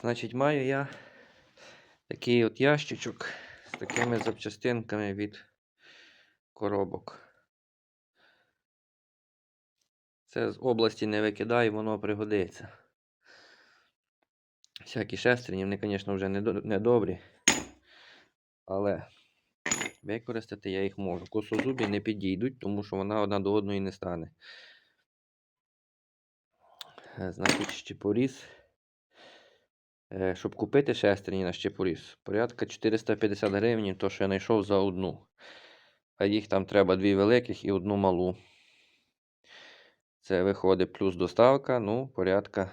Значить, маю я такий от ящичок з такими запчастинками від коробок. Це з області не викидай, воно пригодиться. Всякі шестерні, вони, звісно, вже не, добрі. Але використати я їх можу. Косозубі не підійдуть, тому що вона одна до одної не стане. Е, Значить, щепоріз. Е, Щоб купити шестерні на щепоріз, порядка 450 гривень, то що я знайшов за одну. А їх там треба дві великих і одну малу. Це виходить плюс доставка, ну, порядка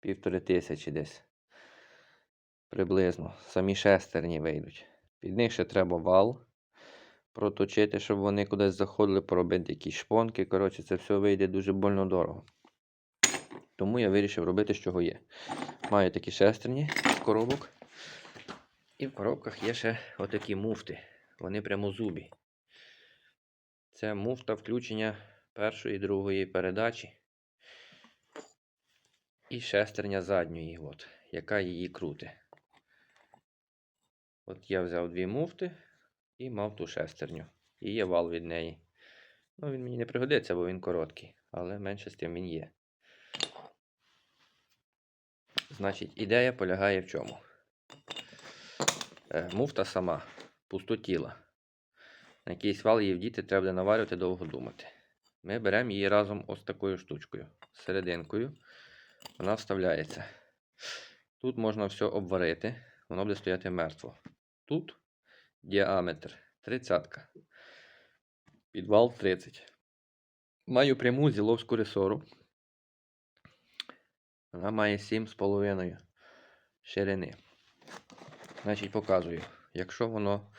півтори тисячі десь. Приблизно. Самі шестерні вийдуть. Під них ще треба вал проточити, щоб вони кудись заходили, поробити якісь шпонки. Коротше, це все вийде дуже больно дорого. Тому я вирішив робити, з чого є. Маю такі шестерні з коробок. І в коробках є ще отакі муфти. Вони прямо зубі. Це муфта включення першої і другої передачі. І шестерня задньої, от, яка її крутить. От я взяв дві муфти і мав ту шестерню. І є вал від неї. Ну, він мені не пригодиться, бо він короткий, але менше з тим він є. Значить, ідея полягає в чому? Е, муфта сама, пустотіла. На якийсь вал її вдіти треба буде наварювати довго думати. Ми беремо її разом ось такою штучкою, серединкою. Вона вставляється. Тут можна все обварити, воно буде стояти мертво. Тут діаметр 30. Підвал 30. Маю пряму зіловську ресору. Вона має 7,5 ширини. Значить, показую. Якщо воно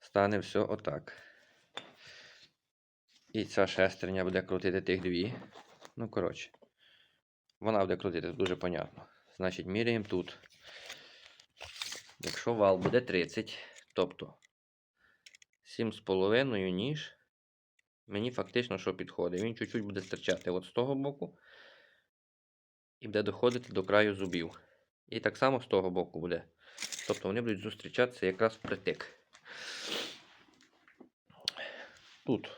стане все отак. І ця шестерня буде крутити тих дві. Ну, коротше. Вона буде крутити дуже понятно. Значить, міряємо тут. Якщо вал буде 30, тобто 7,5 ніж, мені фактично що підходить. Він чуть-чуть буде стирчати от з того боку і буде доходити до краю зубів. І так само з того боку буде. Тобто вони будуть зустрічатися якраз впритик. Тут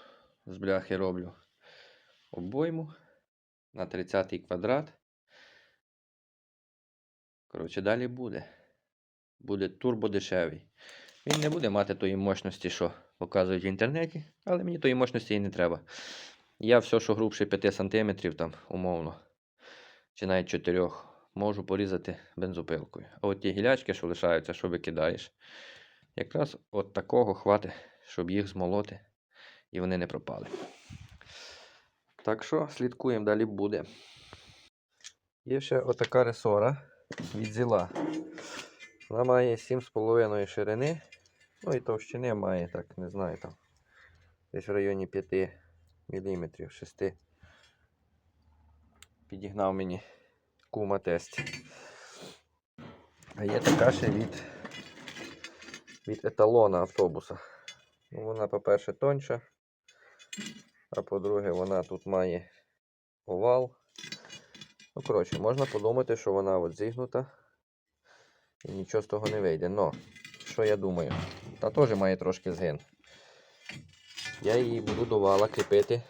з бляхи роблю обойму на 30 квадрат. Коротше, далі буде. Буде турбо дешевий. Він не буде мати тої мощності, що показують в інтернеті, але мені тої мощності і не треба. Я все, що грубше 5 см, там, умовно, чи навіть 4 можу порізати бензопилкою. А от ті гілячки, що лишаються, що викидаєш, якраз от такого хватить, щоб їх змолоти і вони не пропали. Так що слідкуємо, далі буде. Є ще отака ресора від зіла. Вона має 7,5 ширини. Ну і товщини має, так, не знаю, там. Десь в районі 5 мм, 6. Підігнав мені кума тест. А є така ще від, від еталона автобуса. Ну, вона, по-перше, тонша. А по-друге, вона тут має овал. Ну, коротше, можна подумати, що вона от зігнута. І нічого з того не вийде. Но, що я думаю? Та теж має трошки згин. Я її буду до вала кріпити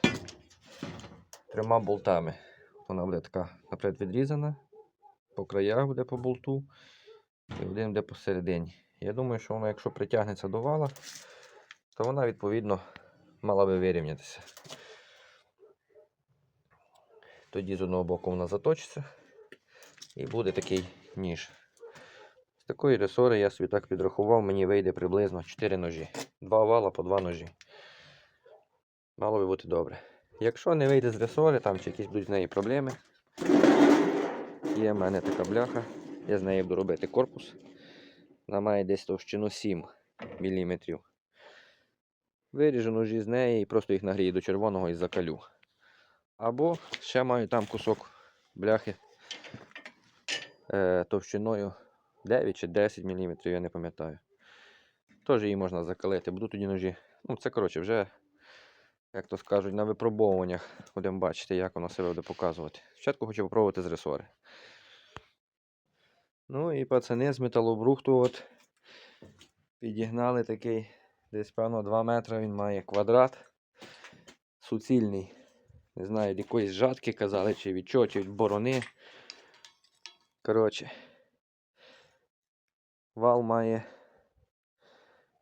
трьома болтами. Вона буде така наперед відрізана, по краях буде по болту, і один буде посередині. Я думаю, що вона, якщо притягнеться до вала, то вона, відповідно, мала би вирівнятися. Тоді з одного боку вона заточиться і буде такий ніж. З такої ресори я собі так підрахував, мені вийде приблизно 4 ножі. Два вала по 2 ножі. Мало би бути добре. Якщо не вийде з ресори, там чи якісь будуть з неї проблеми, є в мене така бляха, я з нею буду робити корпус. Вона має десь товщину 7 мм. Виріжу ножі з неї і просто їх нагрію до червоного і закалю. Або ще маю там кусок бляхи е, товщиною 9 чи 10 мм, я не пам'ятаю. Теж її можна закалити. Буду тоді ножі. Ну, це коротше вже, як то скажуть, на випробовуваннях будемо бачити, як воно себе буде показувати. Спочатку хочу попробувати з ресори. Ну і пацани з металобрухту от підігнали такий, десь певно 2 метри він має квадрат. Суцільний. Не знаю, від якоїсь жатки казали, чи від чого, чи від борони. Коротше. Вал має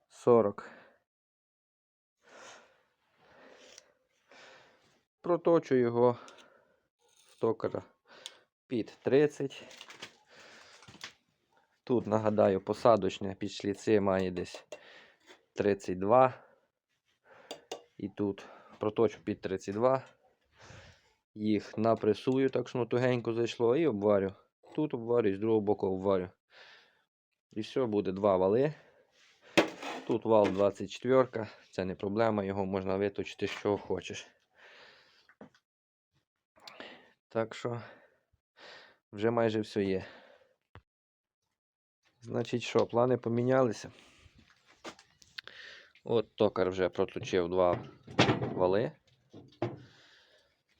40. Проточу його в токара під 30. Тут, нагадаю, посадочне під шліци має десь 32. І тут проточу під 32. Їх напресую, так що тугенько зайшло, і обварю. Тут обварю, з другого боку обварю. І все, буде два вали. Тут вал 24, це не проблема, його можна виточити, що хочеш. Так що вже майже все є. Значить що, плани помінялися. От токар вже проточив два вали.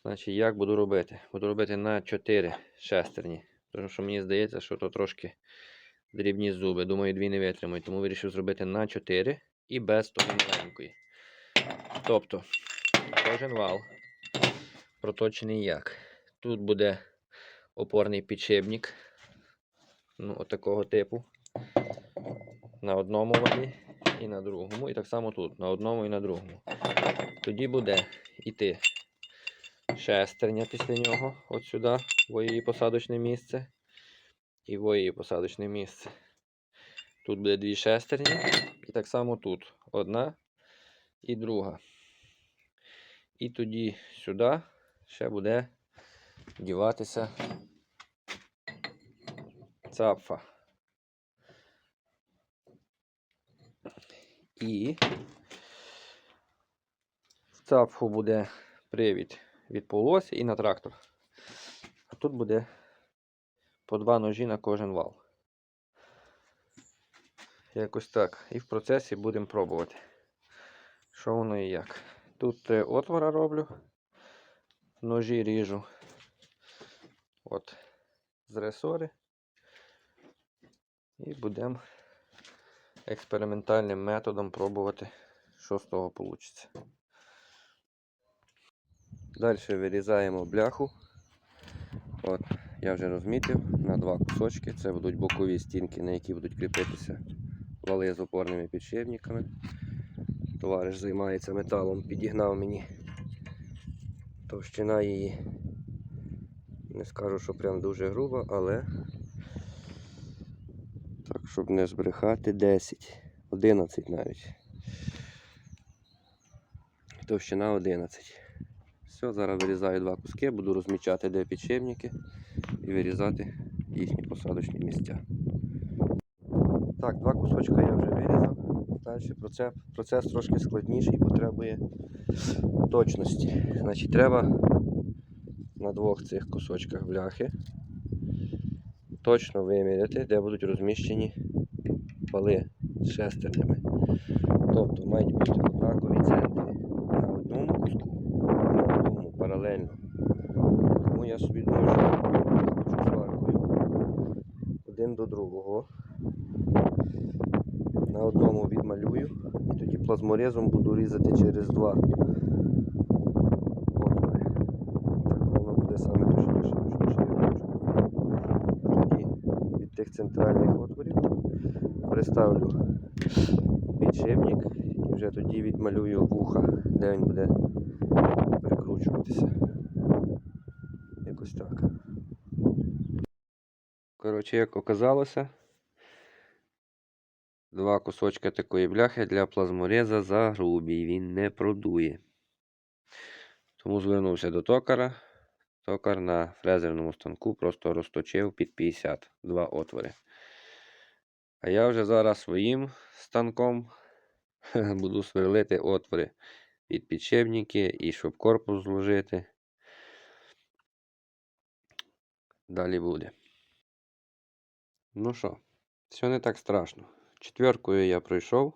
Значить, як буду робити? Буду робити на 4 шестерні. Тому що мені здається, що то трошки дрібні зуби. Думаю, дві не витримають. Тому вирішив зробити на 4 і без того маленької. Тобто, кожен вал проточений як. Тут буде опорний підшипник. Ну, отакого типу. На одному валі і на другому. І так само тут, на одному і на другому. Тоді буде йти шестерня після нього, от сюди, в її посадочне місце. І в її посадочне місце. Тут буде дві шестерні. І так само тут. Одна і друга. І тоді сюди ще буде діватися цапфа. І в цапфу буде привід від полосі і на трактор. А тут буде по два ножі на кожен вал. Якось так. І в процесі будемо пробувати, що воно і як. Тут отвора роблю, ножі ріжу от з ресори. І будемо експериментальним методом пробувати, що з того вийде. Далі вирізаємо бляху. От, я вже розмітив на два кусочки. Це будуть бокові стінки, на які будуть кріпитися вали з опорними підшипниками. Товариш займається металом, підігнав мені товщина її. Не скажу, що прям дуже груба, але так, щоб не збрехати, 10, 11 навіть. Товщина 11. Все, зараз вирізаю два куски, буду розмічати де підшипники і вирізати їхні посадочні місця. Так, два кусочка я вже вирізав. Далі процес, процес трошки складніший, потребує точності. Значить, треба на двох цих кусочках бляхи точно виміряти, де будуть розміщені вали з шестернями. Тобто мають бути однакові центри на одному куску на другому паралельно. Тому я собі думаю, що хочу сваркою один до другого. На одному відмалюю і тоді плазморезом буду різати через два отвори. Так воно буде саме точніше, точніше я хочу. А тоді від тих центральних отворів приставлю підшипник і вже тоді відмалюю вуха, де він буде прикручуватися. Якось так. Коротше, як оказалося, два кусочки такої бляхи для плазмореза загрубі, він не продує. Тому звернувся до токара. Токар на фрезерному станку просто розточив під 50 два отвори. А я вже зараз своїм станком буду сверлити отвори під підшипники і щоб корпус зложити. Далі буде. Ну що, все не так страшно. Четверкою я пройшов.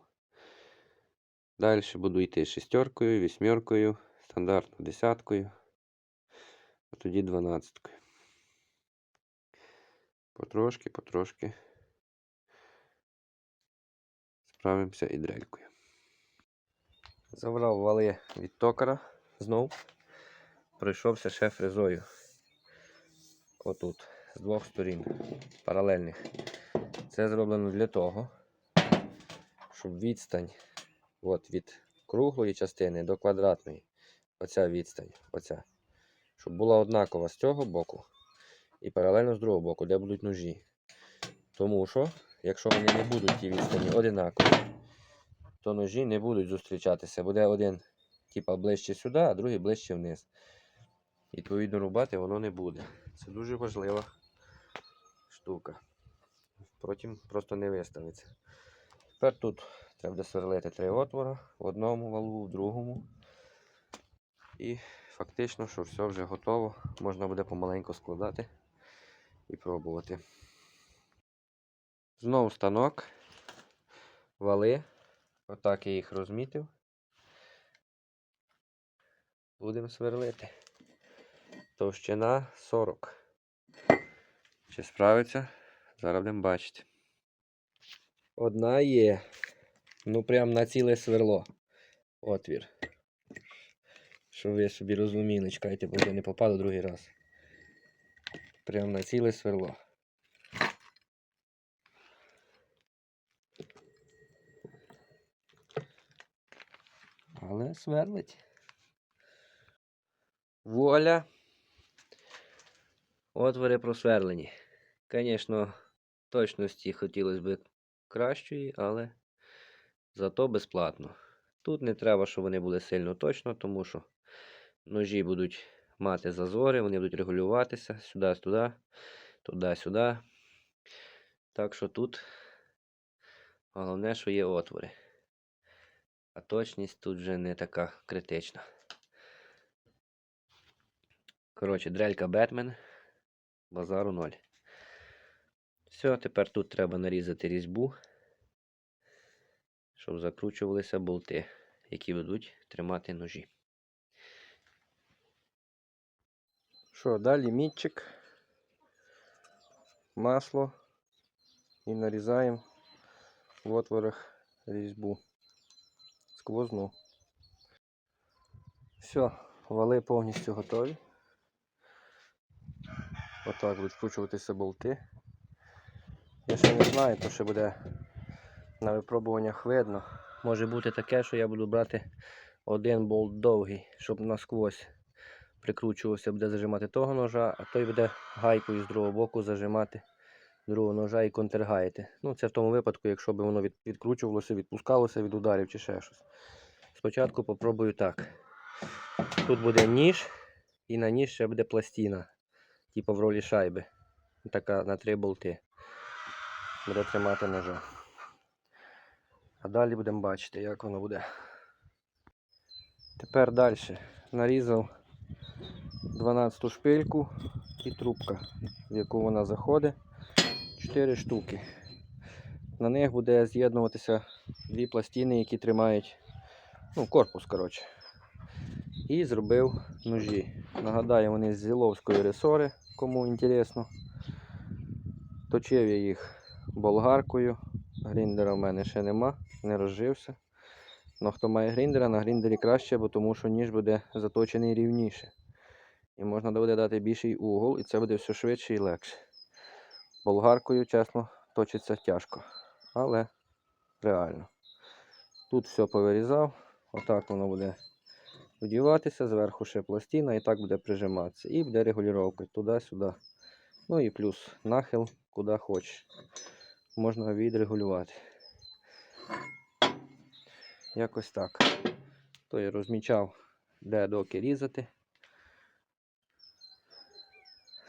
Далі буду йти шестеркою, вісьмеркою, стандартно десяткою, а тоді дванадцяткою. Потрошки, потрошки. Справимося і дрелькою. Забрав вали від токара знов. Пройшовся ще фрезою. Отут, з двох сторін, паралельних. Це зроблено для того, щоб відстань от від круглої частини до квадратної. Оця відстань, оця. Щоб була однакова з цього боку і паралельно з другого боку, де будуть ножі. Тому що, якщо вони не будуть ті відстані одинакові, то ножі не будуть зустрічатися. Буде один типа ближче сюди, а другий ближче вниз. Відповідно, рубати воно не буде. Це дуже важлива штука. Потім просто не виставиться. Тепер тут треба сверлити три отвора в одному валу, в другому. І фактично, що все вже готово. Можна буде помаленьку складати і пробувати. Знову станок, вали. Отак я їх розмітив. Будемо сверлити. Товщина 40. Чи справиться? Зараз будемо бачити. Одна є. Ну прям на ціле сверло. Отвір. Щоб ви собі розуміли, чекайте, бо я не попаду другий раз. Прям на ціле сверло. Але сверлить. Вуаля. Отвори просверлені. Звісно, точності хотілося б кращої, але зато безплатно. Тут не треба, щоб вони були сильно точно, тому що ножі будуть мати зазори, вони будуть регулюватися сюди-туди, туди-сюди. Так що тут головне, що є отвори. А точність тут вже не така критична. Коротше, дрелька Бетмен. Базару 0. Все, тепер тут треба нарізати різьбу, щоб закручувалися болти, які будуть тримати ножі. Що, далі мітчик, масло і нарізаємо в отворах різьбу сквозну. Все, вали повністю готові. Отак будуть вкручуватися болти. Я ще не знаю, то ще буде на випробуваннях видно. Може бути таке, що я буду брати один болт довгий, щоб насквозь прикручувався, буде зажимати того ножа, а той буде гайкою з другого боку зажимати другого ножа і контргаяти. Ну, це в тому випадку, якщо б воно відкручувалося, відпускалося від ударів чи ще щось. Спочатку попробую так. Тут буде ніж, і на ніж ще буде пластина типу в ролі шайби. Така на три болти. Буде тримати ножа. А далі будемо бачити, як воно буде. Тепер далі нарізав 12 шпильку і трубка, в яку вона заходить. 4 штуки. На них буде з'єднуватися дві пластини, які тримають ну, корпус, коротше. І зробив ножі. Нагадаю, вони з зіловської ресори, кому інтересно. Точив я їх болгаркою. Гріндера в мене ще нема, не розжився. Но хто має гріндера, на гріндері краще, бо тому що ніж буде заточений рівніше. І можна буде дати більший угол, і це буде все швидше і легше. Болгаркою, чесно, точиться тяжко, але реально. Тут все повирізав, отак воно буде вдіватися, зверху ще пластина і так буде прижиматися. І буде регулювання туди-сюди. Ну і плюс нахил куди хочеш. Можна відрегулювати. Якось так. То я розмічав, де доки різати.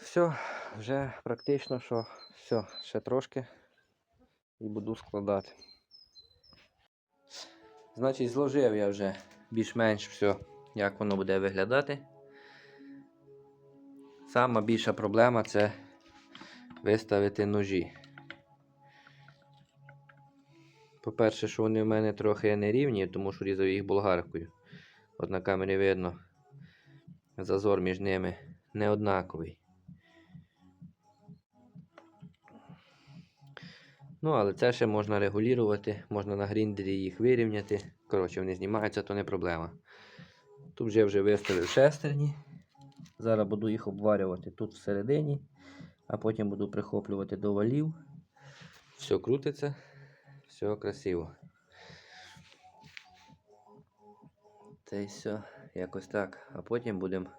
Все, вже практично, що все, ще трошки і буду складати. Значить, зложив я вже більш-менш все, як воно буде виглядати. Сама більша проблема це виставити ножі. По-перше, що вони в мене трохи нерівні, тому що різав їх болгаркою. От на камері видно, зазор між ними не однаковий. Ну, але це ще можна регулювати, можна на гріндері їх вирівняти. Коротше, вони знімаються, то не проблема. Тут вже вже виставив шестерні. Зараз буду їх обварювати тут всередині, а потім буду прихоплювати до валів. Все крутиться, все красиво. Й все, якось так. А потім будемо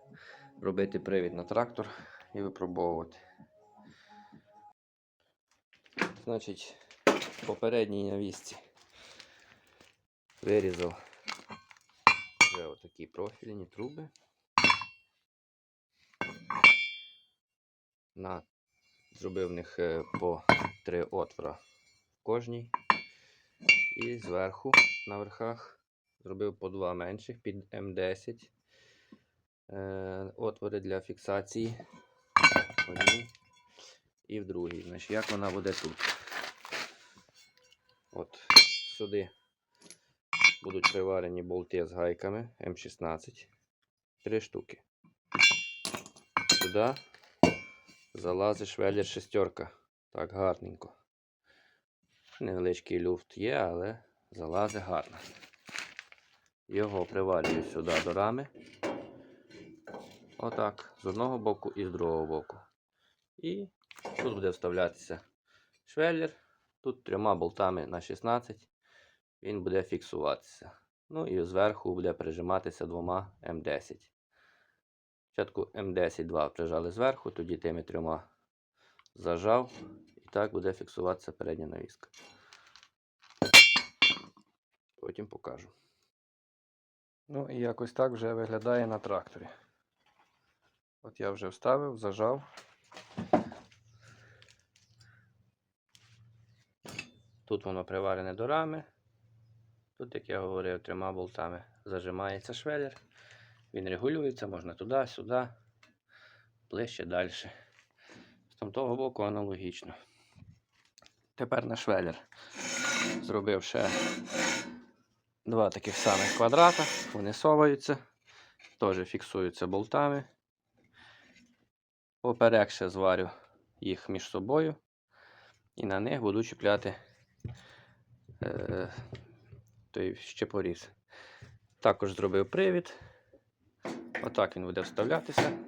робити привід на трактор і випробовувати. Значить, в попередній навісці вирізав вже отакі профільні труби. На, зробив в них е, по три отвора в кожній. І зверху на верхах зробив по два менших під М10 е, отвори для фіксації. В одній і в другій. Значить, як вона буде тут? От сюди будуть приварені болти з гайками М16. Три штуки. Сюди залазить швеллер шестерка. Так, гарненько. Невеличкий люфт є, але залазить гарно. Його приварюю сюди до рами. Отак, з одного боку і з другого боку. І тут буде вставлятися швеллер. Тут трьома болтами на 16 він буде фіксуватися. Ну і зверху буде прижиматися двома М10. Спочатку М10 два прижали зверху, тоді тими трьома зажав. Так буде фіксуватися передня навіска. Потім покажу. Ну і якось так вже виглядає на тракторі. От я вже вставив, зажав. Тут воно приварене до рами. Тут, як я говорив, трьома болтами зажимається швеллер. Він регулюється, можна туди, сюди, ближче, далі. З того боку аналогічно. Тепер на швеллер зробив ще два таких самих квадрата. Вони соваються, теж фіксуються болтами. Поперек ще зварю їх між собою. І на них буду чіпляти е, той щепоріз. Також зробив привід. Отак він буде вставлятися.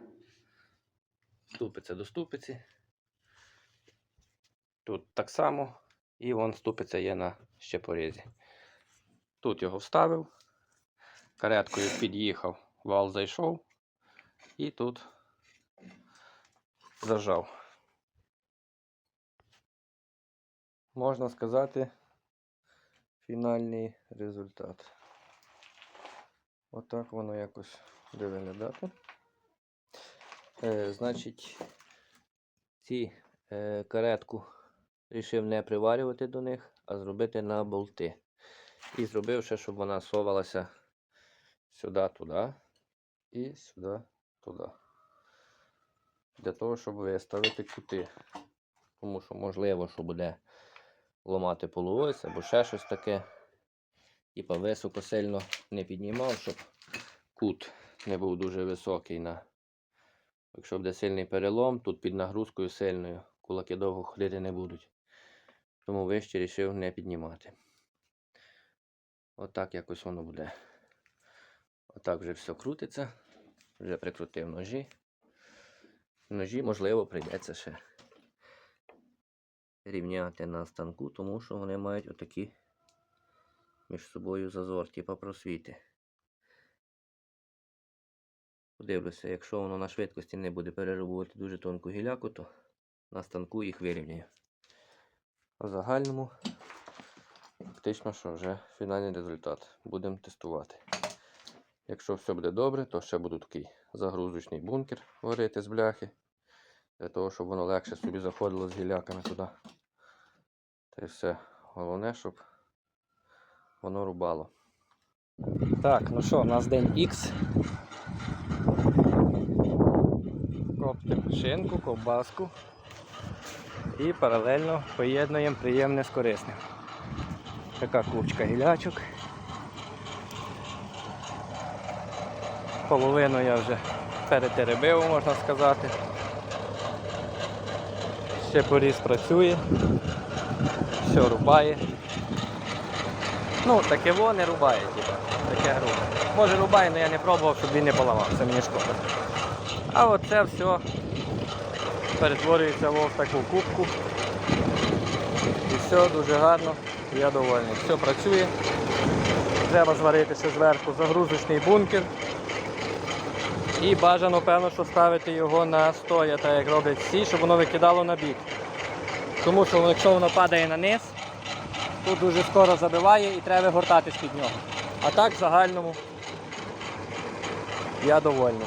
Ступиця до ступиці. Тут так само. І вон ступиця є на щепорізі. Тут його вставив. Кареткою під'їхав, вал зайшов. І тут зажав. Можна сказати, фінальний результат. Отак воно якось буде виглядати. Е, значить, ці е, каретку рішив не приварювати до них, а зробити на болти. І зробив ще, щоб вона совалася сюди, туди і сюди, туди. Для того, щоб виставити кути. Тому що можливо, що буде ломати полуось або ще щось таке. Типа високо сильно не піднімав, щоб кут не був дуже високий. На... Якщо буде сильний перелом, тут під нагрузкою сильною кулаки довго ходити не будуть. Тому вище вирішив не піднімати. Отак якось воно буде. Отак вже все крутиться. Вже прикрутив ножі. Ножі, можливо, прийдеться ще рівняти на станку, тому що вони мають отакі між собою зазор, типа просвіти. Подивлюся, якщо воно на швидкості не буде переробувати дуже тонку гіляку, то на станку їх вирівняю. А в загальному, фактично, що вже фінальний результат. Будемо тестувати. Якщо все буде добре, то ще буде такий загрузочний бункер варити з бляхи. Для того, щоб воно легше собі заходило з гіляками туди. Та й все. Головне, щоб воно рубало. Так, ну що, у нас день X. Коптимо шинку, ковбаску. І паралельно поєднуємо приємне з корисним. Така кучка гілячок. Половину я вже перетеребив, можна сказати. Ще поріз працює. все рубає. Ну, таке во не рубає, типа. Таке грубе. Може рубає, але я не пробував, щоб він не поламався, мені шкода. А оце все перетворюється во в таку кубку. І все дуже гарно. Я довольний. Все працює. Треба зварити ще зверху загрузочний бункер. І бажано, певно, що ставити його на стоя, так як роблять всі, щоб воно викидало на бік. Тому що якщо воно падає на низ, тут дуже скоро забиває і треба гортатись під нього. А так в загальному я довольний.